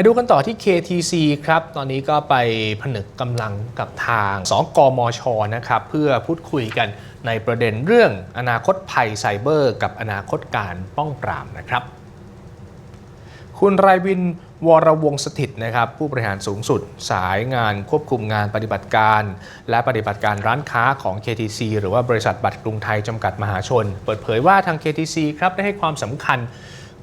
มาดูกันต่อที่ KTC ครับ ตอนนี้ก็ไปผนึกกำลังกับทาง สกมช นะครับ เพื่อพูดคุยกันในประเด็นเรื่องอนาคตภัยไซเบอร์ กับอนาคตการป้องปรามนะครับ คุณไรวินวรวงศ์สถิตนะครับ ผู้บริหารสูงสุด สายงานควบคุมงานปฏิบัติการ และปฏิบัติการร้านค้าของ KTC หรือว่าบริษัทบัตรกรุงไทยจำกัดมหาชน เปิดเผยว่าทาง KTC ครับได้ให้ความสำคัญ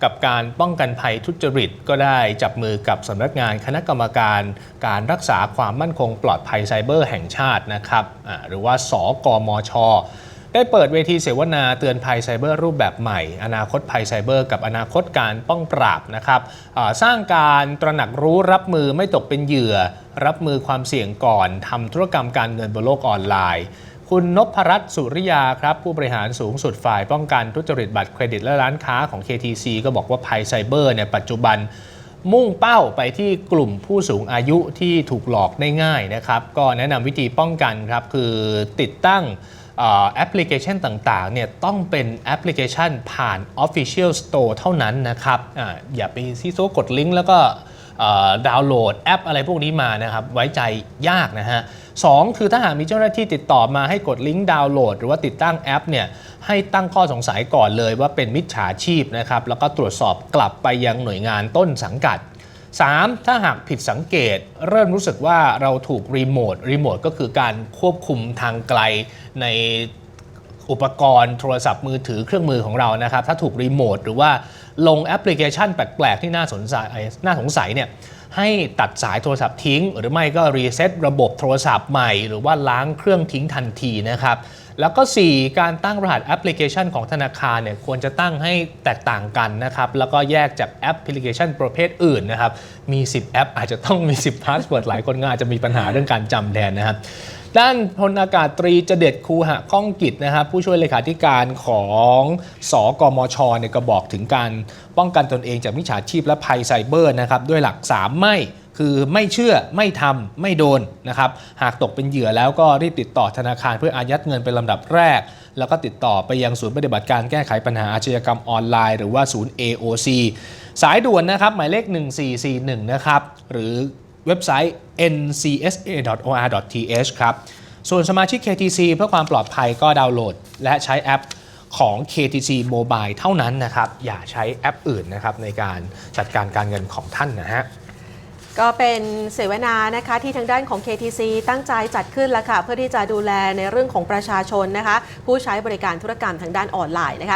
กับการป้องกันภัยทุจริต ก็ได้จับมือกับสำนักงานคณะกรรมการการรักษาความมั่นคงปลอดภัยไซเบอร์แห่งชาตินะครับหรือว่าสกมชได้เปิดเวทีเสวนาเตือนภัยไซเบอร์รูปแบบใหม่ อนาคตภัยไซเบอร์ กับอนาคตการป้องปราบนะครับสร้างการตระหนักรู้รับมือไม่ตกเป็นเหยื่อ รับมือความเสี่ยงก่อนทำธุรกรรมการเงินบนโลกออนไลน์ คุณนพรัตน์สุริยาครับผู้บริหารสูงสุดฝ่ายป้องกันทุจริตบัตรเครดิตและร้านค้าของ KTC ก็บอกว่าภัยไซเบอร์เนี่ยปัจจุบันมุ่งเป้าไปที่กลุ่มผู้สูงอายุที่ถูกหลอกได้ง่ายนะครับ ก็แนะนำวิธีป้องกันครับ คือติดตั้งอแอปพลิเคชันต่างๆเนี่ยต้องเป็นแอปพลิเคชันผ่าน Official Store เท่านั้นนะครับออย่าไปซีโซกดลิงก์แล้วก็ ดาวน์โหลดแอปอะไรพวกนี้มานะครับไว้ใจยากนะฮะสองคือถ้าหากมีเจ้าหน้าที่ติดต่อมาให้กดลิงก์ดาวน์โหลด หรือว่าติดตั้งแอปเนี่ยให้ตั้งข้อสงสัยก่อนเลยว่าเป็นมิจฉาชีพนะครับแล้วก็ตรวจสอบกลับไปยังหน่วยงานต้นสังกัด 3. ถ้าหากผิดสังเกต เริ่มรู้สึกว่าเราถูกรีโมทรีโมทก็คือการควบคุมทางไกลใน อุปกรณ์โทรศัพท์มือถือเครื่องมือของเรานะครับ ถ้าถูกรีโมทหรือว่าลงแอปพลิเคชันแปลก ๆ ที่น่าสนใจน่าสงสัยเนี่ยให้ตัดสายโทรศัพท์ทิ้ง หรือไม่ก็รีเซ็ตระบบโทรศัพท์ใหม่ หรือว่าล้างเครื่องทิ้งทันทีนะครับแล้วก็ 4 การตั้งรหัสแอปพลิเคชันของธนาคารเนี่ยควรจะตั้งให้แตกต่างกันนะครับ แล้วก็แยกจากแอปพลิเคชันประเภทอื่นนะครับ มี 10 แอปอาจจะต้องมี 10พาสเวิร์ดหลายคนก็อาจจะมีปัญหาเรื่องการจำแทนนะครับ ด้านพลอากาศตรีเจเด็ดคูหะข้องกิจนะครับผู้ช่วยเลขาธิการของสอกมชเนี่ยก็บอกถึงการป้องกันตนเองจากมิจฉาชีพและภัยไซเบอร์นะครับด้วยหลัก 3 ไม่คือไม่เชื่อไม่ทำไม่โดนนะครับหากตกเป็นเหยื่อแล้วก็รีบติดต่อธนาคารเพื่ออายัดเงินเป็นลำดับแรก แล้วก็ติดต่อไปยังศูนย์ปฏิบัติการแก้ไขปัญหาอาชญากรรมออนไลน์ หรือว่าศูนย์ AOC สายด่วนนะครับหมายเลข 1441 นะครับหรือ เว็บไซต์ ncsa.or.th ครับ ส่วนสมาชิก KTC เพื่อความปลอดภัยก็ดาวน์โหลด และใช้แอปของ KTC Mobile เท่านั้นนะครับ อย่าใช้แอปอื่นนะครับในการจัดการการเงินของท่านนะฮะก็เป็นเสวนานะคะที่ทางด้านของ KTC ตั้งใจจัดขึ้นแล้วค่ะเพื่อที่จะดูแลในเรื่องของประชาชนนะคะผู้ใช้บริการธุรกรรมทางด้านออนไลน์นะคะ